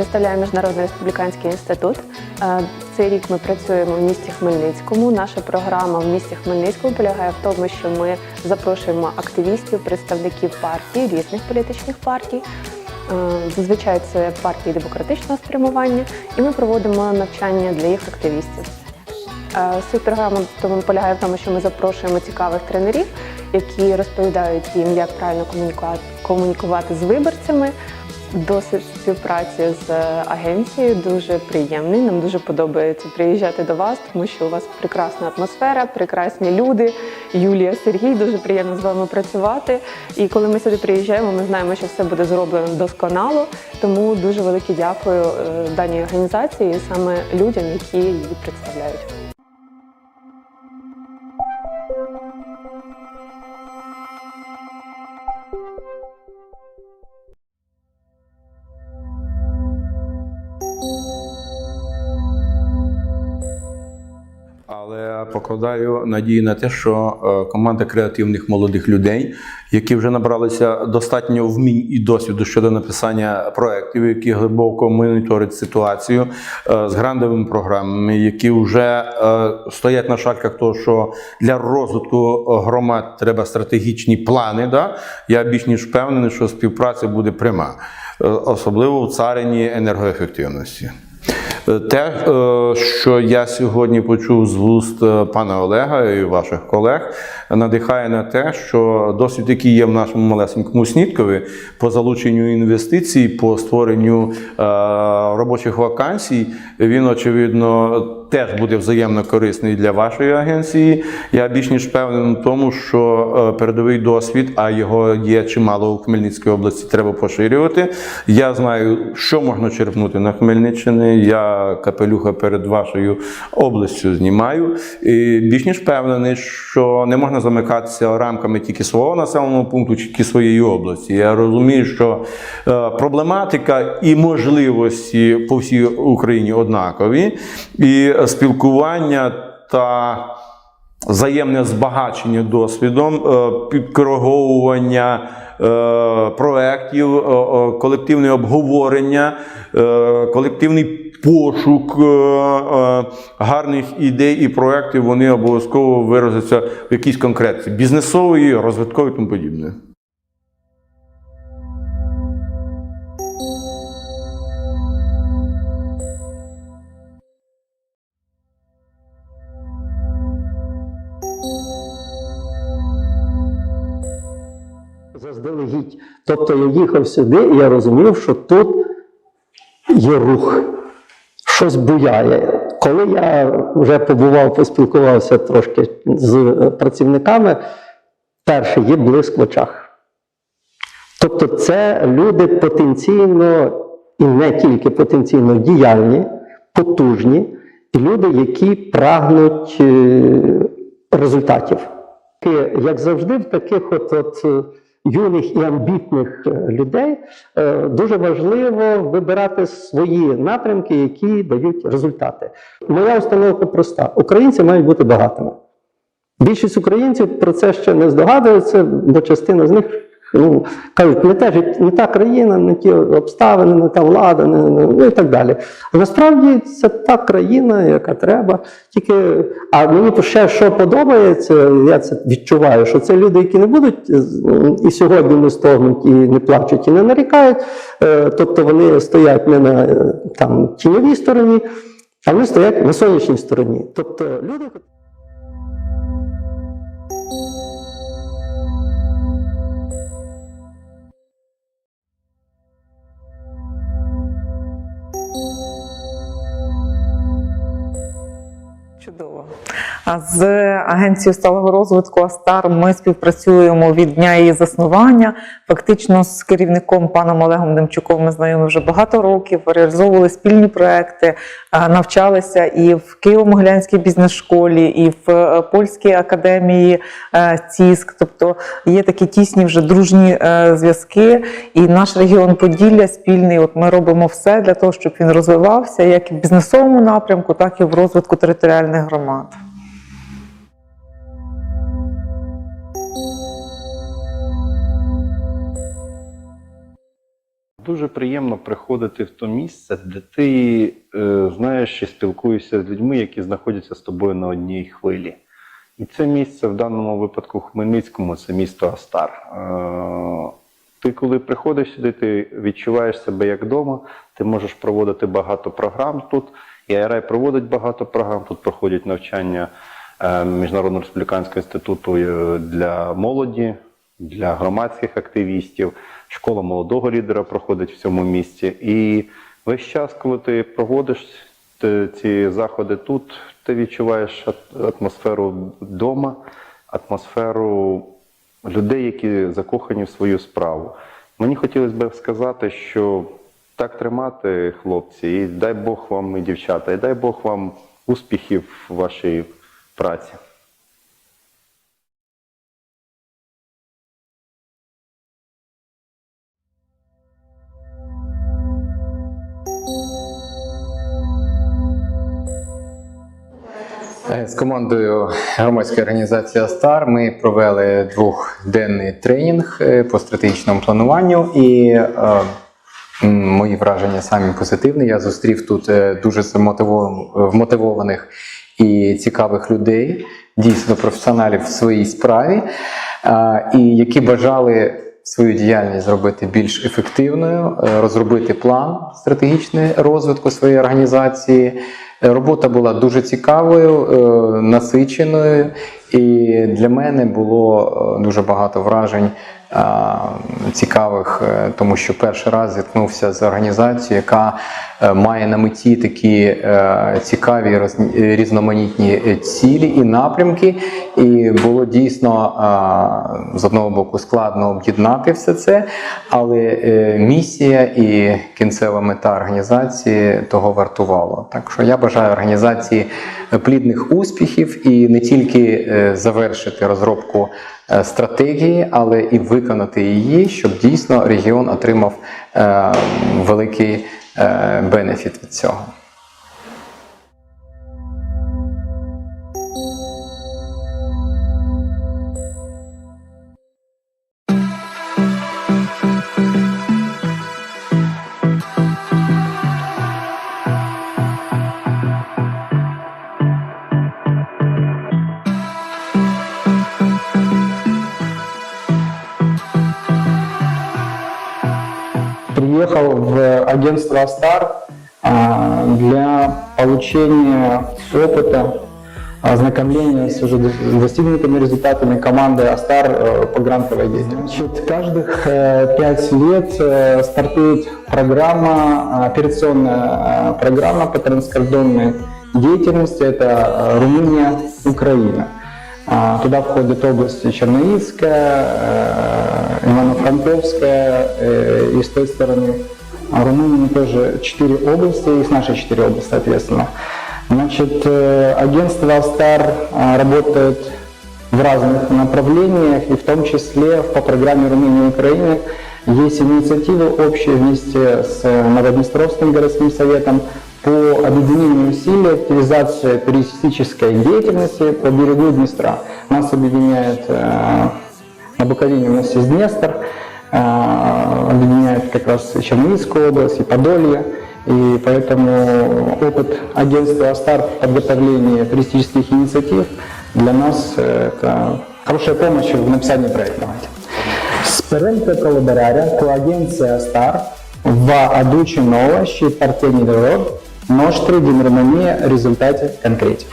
представляю Міжнародний республіканський інститут. Е, Цей рік ми працюємо в місті Хмельницькому. Наша програма в місті Хмельницькому полягає в тому, що ми запрошуємо активістів, представників партій, різних політичних партій. Е, Зазвичай це партії демократичного спрямування, і ми проводимо навчання для їх активістів. Е, Суть програми тому полягає в тому, що ми запрошуємо цікавих тренерів, які розповідають їм, як правильно комунікувати, комунікувати з виборцями. Досвід співпраці з е, агенцією дуже приємний. Нам дуже подобається приїжджати до вас, тому що у вас прекрасна атмосфера, прекрасні люди. Юлія, Сергій, дуже приємно з вами працювати. І коли ми сюди приїжджаємо, ми знаємо, що все буде зроблено досконало. Тому дуже велике дякую е, даній організації саме людям, які її представляють. Покладаю надію на те, що е, команда креативних молодих людей, які вже набралися достатньо вмінь і досвіду щодо написання проєктів, які глибоко моніторять ситуацію е, з грандовими програмами, які вже е, стоять на шальках того, що для розвитку громад треба стратегічні плани. Да? Я більш ніж впевнений, що співпраця буде пряма, особливо в царині енергоефективності. Те, е, що я сьогодні почув з вуст е, пана Олега і ваших колег, надихає на те, що досвід, який є в нашому малесенькому Сніткові по залученню інвестицій, по створенню е, робочих вакансій, він очевидно теж буде взаємно корисний для вашої агенції. Я більш ніж впевнений в тому, що е, передовий досвід, а його є чимало у Хмельницькій області, треба поширювати. Я знаю, що можна черпнути на Хмельниччині. Я капелюха перед вашою областю знімаю. І більш ніж впевнений, що не можна замикатися рамками тільки свого населеного пункту, тільки своєї області. Я розумію, що е, проблематика і можливості по всій Україні однакові. І спілкування та взаємне збагачення досвідом, е, підкориговування е, проєктів, колективне обговорення, колективний пошук е, е, гарних ідей і проєктів, вони обов'язково виразяться в якійсь конкретиці бізнесової, розвиткової і тому подібне. заздалегідь. Тобто я їхав сюди, і я розумів, що тут є рух, щось буяє. Коли я вже побував, поспілкувався трошки з е, працівниками, перше є блиск в очах. Тобто, це люди потенційно і не тільки потенційно діяльні, потужні, і люди, які прагнуть е, результатів. Таки, Як завжди, в таких от, от юних і амбітних е, людей е, дуже важливо вибирати свої напрямки, які дають результати. Моя установка проста: українці мають бути багатими. Більшість українців про це ще не здогадуються, бо частина з них ну, кажуть, не, те, жит- не та країна, не ті обставини, не та влада, не, не- ну і так далі. А насправді це та країна, яка треба. Тільки, а мені ще що подобається, я це відчуваю, що це люди, які не будуть е, і сьогодні не стогнуть, і не плачуть, і не нарікають. Е, Тобто вони стоять не на е, там, тіньовій стороні, а вони стоять на сонячній стороні. Тобто люди. З агенцією сталого розвитку Астар ми співпрацюємо від дня її заснування. Фактично з керівником паном Олегом Демчуком ми знайомі вже багато років, реалізовували спільні проекти, навчалися і в Києво-Могилянській бізнес-школі, і в е, Польській академії е, ЦІСК. Тобто є такі тісні вже дружні е, зв'язки. І наш регіон Поділля спільний. От ми робимо все для того, щоб він розвивався як в бізнесовому напрямку, так і в розвитку територіальних громад. Дуже приємно приходити в то місце, де ти е, знаєш і спілкуєшся з людьми, які знаходяться з тобою на одній хвилі. І це місце в даному випадку в Хмельницькому це місто Астар. Е, ти, коли приходиш сюди, ти відчуваєш себе як вдома, ти можеш проводити багато програм тут. І АРАЙ проводить багато програм. Тут проходять навчання е, Міжнародного республіканського інституту е, для молоді, для громадських активістів. Школа молодого лідера проходить в цьому місті. І весь час, коли ти проводиш ці заходи тут, ти відчуваєш атмосферу вдома, атмосферу людей, які закохані в свою справу. Мені хотілося б сказати, що так тримати, хлопці, і дай Бог вам і дівчата, і дай Бог вам успіхів в вашій праці. З командою громадської організації Астар ми провели двохденний тренінг е, по стратегічному плануванню, і е, мої враження самі позитивні. Я зустрів тут е, дуже вмотивованих і цікавих людей, дійсно професіоналів в своїй справі, і які бажали свою діяльність зробити більш ефективною, розробити план стратегічний розвитку своєї організації. Е, Робота була дуже цікавою, е, насиченою, і для мене було е, дуже багато вражень цікавих, е, тому що перший раз зіткнувся з організацією, яка е, має на меті такі е, цікаві різноманітні цілі і напрямки. І було дійсно з одного боку складно об'єднати все це, але місія і кінцева мета організації того вартувало. Так що я бажаю організації плідних успіхів і не тільки е, завершити розробку е, стратегії, але і виконати її, щоб дійсно регіон отримав е, великий бенефіт від цього. Агентство Астар а, для получения опыта, ознакомления с уже до- достигнутыми результатами команды Астар э, по грантовой деятельности. Каждых э, пять лет э, стартует программа, операционная программа по транскордонной деятельности. Это Румыния, Украина. А, Туда входят области Черноицкая, Ивано-Франковская и с той стороны а, Румынии тоже четыре области, и с нашей четыре области, соответственно. Значит, э, агентство Астар а, работает в разных направлениях, и в том числе по программе Румынии и Украины есть инициативы общие вместе с Новоднестровским городским советом по объединению усилий, активизации туристической деятельности по берегу Днестра. Нас объединяет э, на Буковине у нас есть Днестр, э, а, объединяет как раз и Чернигівскую область, и Подолье. И поэтому опыт агентства «Астар» в подготовлении туристических инициатив для нас э, – это хорошая помощь в написании проектов. Спиринка Колобераря, коагенція Стар, в адучі новощі партійні дорог, ноштрі дінерманія результаті конкретів.